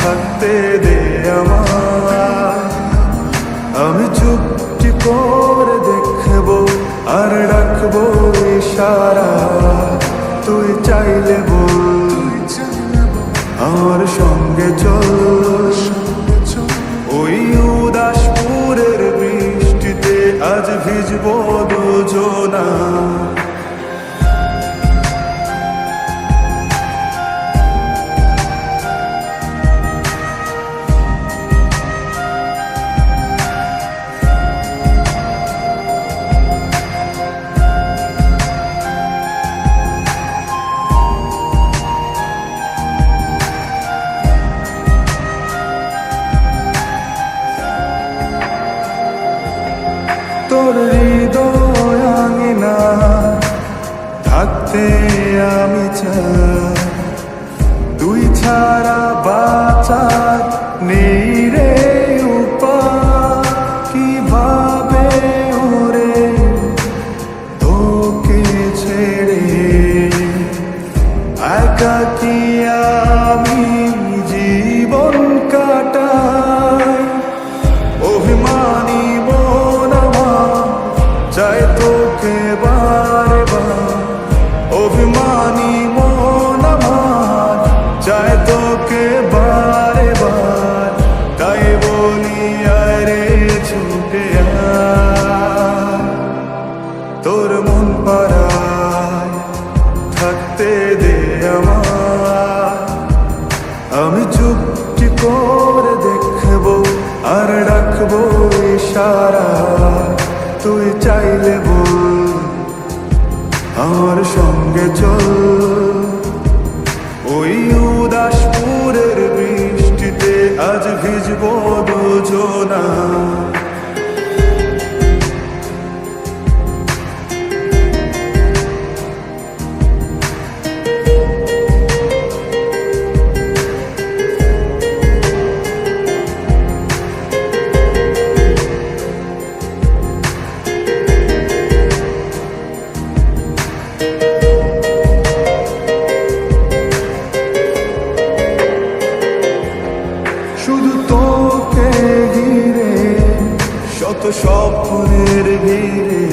থাকতে দে আমার আমি চুপটি করে দেখব আর ডাকবো ইশারা। তুই চাইলে বল, আমার সঙ্গে চল। ওই উদাসপুরের বৃষ্টিতে আজ ভি হৃদয় আঙিনা থাকতে আমি চাই। তুই ছাড়া বাঁচার নেই রে। কি করে দেখব? আর ডাকবো ইশারা। তুই চাইলে বল আমার সঙ্গে চল। স্বপ্নের ভিড়ে।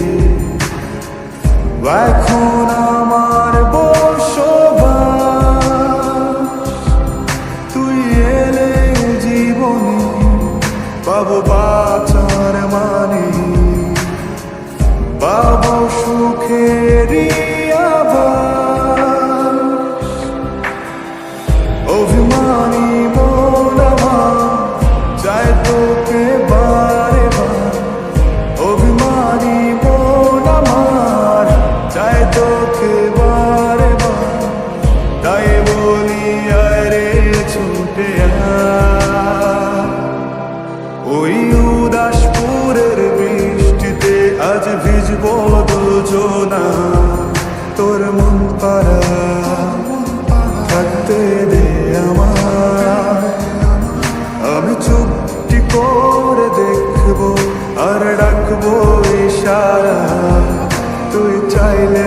এখন আমার বল আজ ভিজব দুজনা। তোর মন পারা থাকতে দে আমার আমি চুপটি করে দেখব আর ডাকবো ইশারা। তুই চাইলে